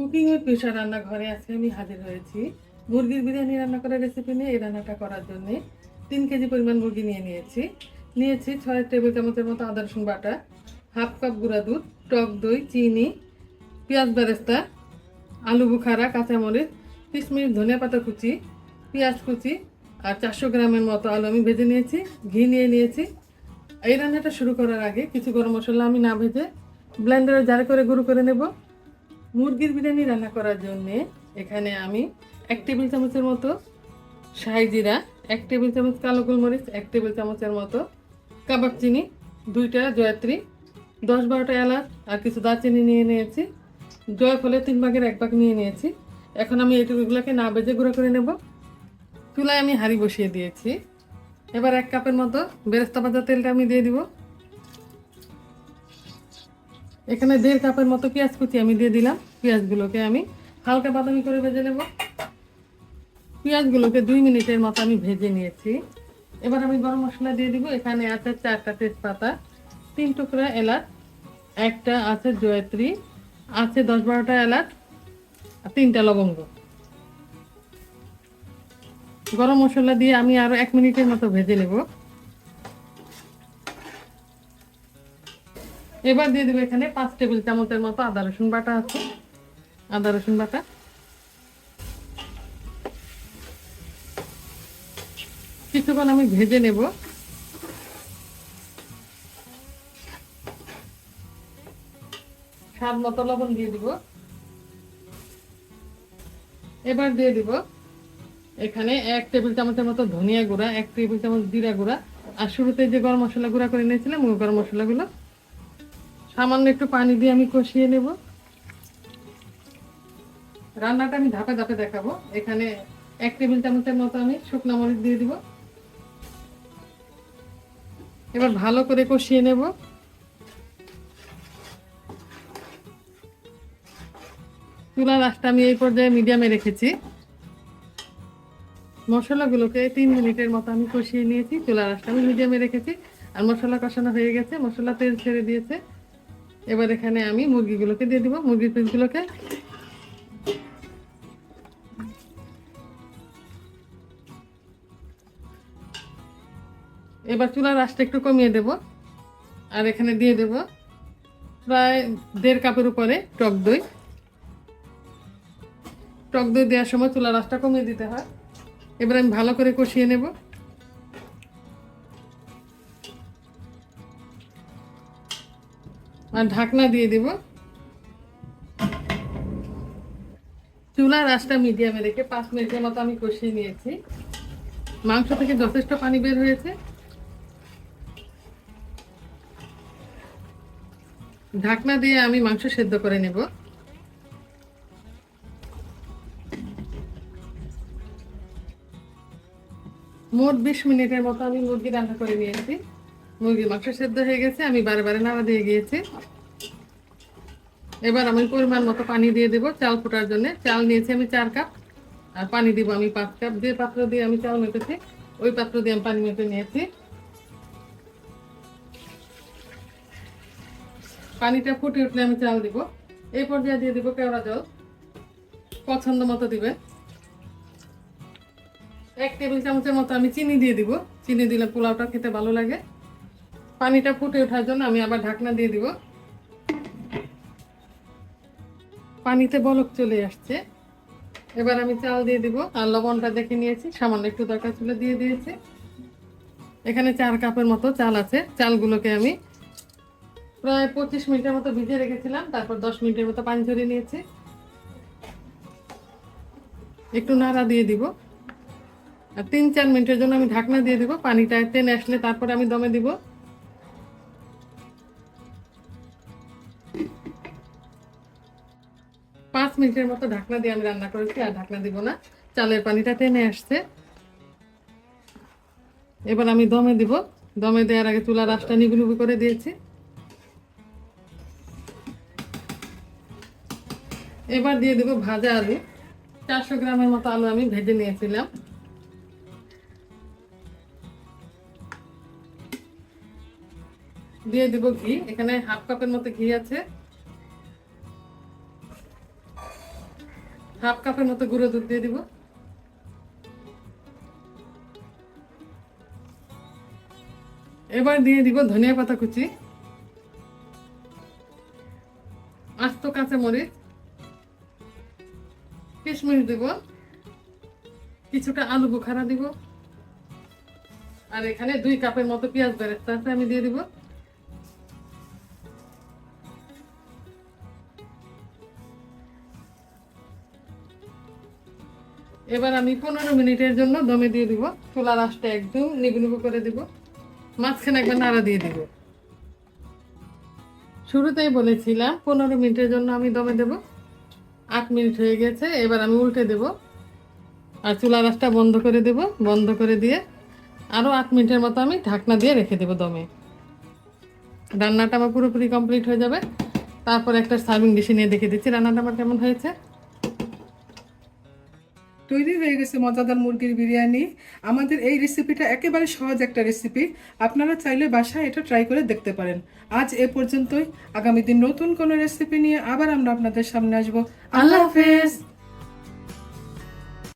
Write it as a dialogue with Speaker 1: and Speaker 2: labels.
Speaker 1: Cooking with পেশা রান্নাঘরে আজকে আমি হাজির হয়েছি। মুরগির বিরিয়ানি রান্না করার রেসিপি নিয়ে, এই রান্নাটা করার জন্য তিন কেজি পরিমাণ মুরগি নিয়ে নিয়েছি। নিয়েছি ছয় টেবিল চামচের মতো আদা, রসুন, বাটা হাফ কাপ গুঁড়া দুধ, টক দই, চিনি, পেঁয়াজ বেরেস্তা, আলু, বুখারা, কাঁচামরিচ, কিশমিশ, ধনিয়া পাতা কুচি, পেঁয়াজ কুচি আর চারশো গ্রামের মতো আলু আমি ভেজে নিয়েছি, ঘি নিয়ে নিয়েছি। এই রান্নাটা শুরু করার আগে কিছু গরম মশলা আমি না ভেজে ব্লেন্ডারে জার করে গুঁড়ো করে নেব। মুরগির বিরিয়ানি রান্না করার জন্যে এখানে আমি এক টেবিল চামচের মতো শাহি জিরা, এক টেবিল চামচ কালো গোলমরিচ, এক টেবিল চামচের মতো কাবাব চিনি, দুইটা জয়ত্রী, দশ বারোটা এলাচ আর কিছু দারচিনি নিয়ে নিয়েছি। জয়ফলে তিন ভাগের এক ভাগ নিয়ে নিয়েছি। এখন আমি এটুকুগুলোকে না বেজে গুঁড়ো করে নেব। চুলায় আমি হাঁড়ি বসিয়ে দিয়েছি। এবার এক কাপের মতো বেরেস্তা ভাজা তেলটা আমি দিয়ে দিব। এখানে দেড় কাপের মতো পেঁয়াজ কুচি আমি দিয়ে দিলাম। পেঁয়াজগুলোকে আমি হালকা বাদামি করে ভেজে নেব। পেঁয়াজগুলোকে দুই মিনিটের মতো আমি ভেজে নিয়েছি। এবার আমি গরম মশলা দিয়ে দিব। এখানে আছে চারটা তেজপাতা, তিন টুকরা এলাচ, একটা আছে জয়ত্রী, আছে দশ বারোটা এলাচ, আর তিনটা লবঙ্গ। গরম মশলা দিয়ে আমি আরও এক মিনিটের মতো ভেজে নেব। এবার দিয়ে দেবো এখানে পাঁচ টেবিল চামচের মতো আদা, রসুন বাটা আছে। আদা, রসুন বাটা। কিছুক্ষণ আমি ভেজে নেব। স্বাদ মতো লবণ দিয়ে দিব। এবার দিয়ে দিব এখানে এক টেবিল চামচের মতো ধনিয়া গুঁড়া, এক টেবিল চামচ জিরা গুঁড়া। আর শুরুতে যে গরম মশলা গুঁড়া করে নিয়েছিলাম, ওই গরম মশলাগুলো সামান্য একটু পানি দিয়ে আমি কষিয়ে নেব। রান্নাটা আমি ধাপে ধাপে দেখাবো। এখানে এক টেবিল চামচের মতো আমি শুকনো মরিচ দিয়ে দিব। এবার ভালো করে কষিয়ে নেব। চুলার আঁচটা আমি এই পর্যায়ে মিডিয়ামে রেখেছি। মশলাগুলোকে তিন মিনিটের মতো আমি কষিয়ে নিয়েছি। চুলার আঁচটা আমি মিডিয়ামে রেখেছি। আর মশলা কষানো হয়ে গেছে। মশলা তেল ছেড়ে দিয়েছে। এবার এখানে আমি মুরগিগুলোকে দিয়ে দিব। মুরগির পিসগুলোকে এবার চুলার আঁচটা একটু কমিয়ে দেব আর এখানে দিয়ে দেব প্রায় দেড় কাপের উপরে টক দই। টক দই দেওয়ার সময় চুলার আঁচটা কমিয়ে দিতে হয়। এবার আমি ভালো করে কষিয়ে নেব। আর ঢাকনা দিয়ে দেব। চুলার আঁচটা মিডিয়ামে রেখে পাঁচ মিনিটের মতো আমি কষিয়ে নিয়েছি। মাংস থেকে যথেষ্ট পানি বের হয়েছে। ঢাকনা দিয়ে আমি মাংস সেদ্ধ করে নেব। মোট বিশ মিনিটের মতো আমি মুরগি রান্না করে নিয়েছি। মুরগির মাংস সেদ্ধ হয়ে গেছে, আমি বারে বারে নাড়া দিয়ে গিয়েছি। এবার আমি পরিমাণ মতো পানি দিয়ে দেবো চাল ফোটার জন্য। চাল নিয়েছি আমি চার কাপ, আর পানি দিব আমি পাঁচ কাপ। যে পাত্র দিয়ে আমি চাল মেপেছি ওই পাত্র দিয়ে আমি পানি মেপে নিয়েছি। পানিটা ফুটে উঠলে আমি চাল দিব। এই পর্যায়ে দিয়ে দিব কেওড়া জল। পছন্দ মতো দিবেন। এক টেবিল চামচের মতো আমি চিনি দিয়ে দিব। চিনি দিলে পোলাওটা খেতে ভালো লাগে। পানিটা ফুটে ওঠার জন্য আমি আবার ঢাকনা দিয়ে দিব। পানিতে বলক চলে আসছে। এবার আমি চাল দিয়ে দিব আর লবণটা দেখে নিয়েছি, সামান্য একটু দরকার ছিল দিয়ে দিয়েছি। এখানে চার কাপের মতো চাল আছে, চালগুলোকে আমি প্রায় পঁচিশ মিনিটের মতো ভিজে রেখেছিলাম, তারপর দশ মিনিটের মতো পানি ঝরিয়ে নিয়েছি। একটু নাড়া দিয়ে দিব। আর তিন চার মিনিটের জন্য আমি ঢাকনা দিয়ে দিব, পানিটা টেনে আসলে তারপরে আমি দমে দিব। মিনিটের মতো ঢাকনা দিয়ে আমি রান্না করেছি, আর ঢাকনা দিব না। চালের পানিটা টেনে আসছে। এবার আমি দমে দিব। দমে দেওয়ার আগে চুলা নিবু নিবু করে দিয়েছি। এবার দিয়ে দেবো ভাজা আলু। চারশো গ্রামের মতো আলু আমি ভেজে নিয়েছিলাম। দিয়ে দিব ঘি। এখানে হাফ কাপের মতো ঘি আছে। হাফ কাপের মতো গুঁড়ো দুধ দিয়ে দিব। এবার দিয়ে দিব ধনিয়া পাতা কুচি। আস্ত কাঁচা মরিচ কিশমিশ দিব। কিছুটা আলু বোখারা দিব। আর এখানে দুই কাপের মতো পেঁয়াজ বেরেস্তা আছে আমি দিয়ে দিব। এবার আমি পনেরো মিনিটের জন্য দমে দিয়ে দিব। চুলার আঁচটা একদম নিবু নিবু করে দিব। মাঝখানে একবার নাড়া দিয়ে দিব। শুরুতেই বলেছিলাম পনেরো মিনিটের জন্য আমি দমে দেব। আট মিনিট হয়ে গেছে, এবার আমি উল্টে দেব। আর চুলা আঁচটা বন্ধ করে দেব। বন্ধ করে দিয়ে আরও আট মিনিটের মতো আমি ঢাকনা দিয়ে রেখে দেবো দমে। রান্নাটা আমার পুরোপুরি কমপ্লিট হয়ে যাবে। তারপর একটা সার্ভিং ডিশে নিয়ে দেখে দিচ্ছি রান্নাটা আমার কেমন হয়েছে।
Speaker 2: তৈরি হয়ে গেছে মজাদার মুরগির বিরিয়ানি। আমাদের এই রেসিপিটা একেবারে সহজ একটা রেসিপি আপনারা চাইলে বাসায় এটা ট্রাই করে দেখতে পারেন। আজ এ পর্যন্তই। আগামী দিন নতুন কোনো রেসিপি নিয়ে আবার আমরা আপনাদের সামনে আসব। আল্লাহ হাফেজ!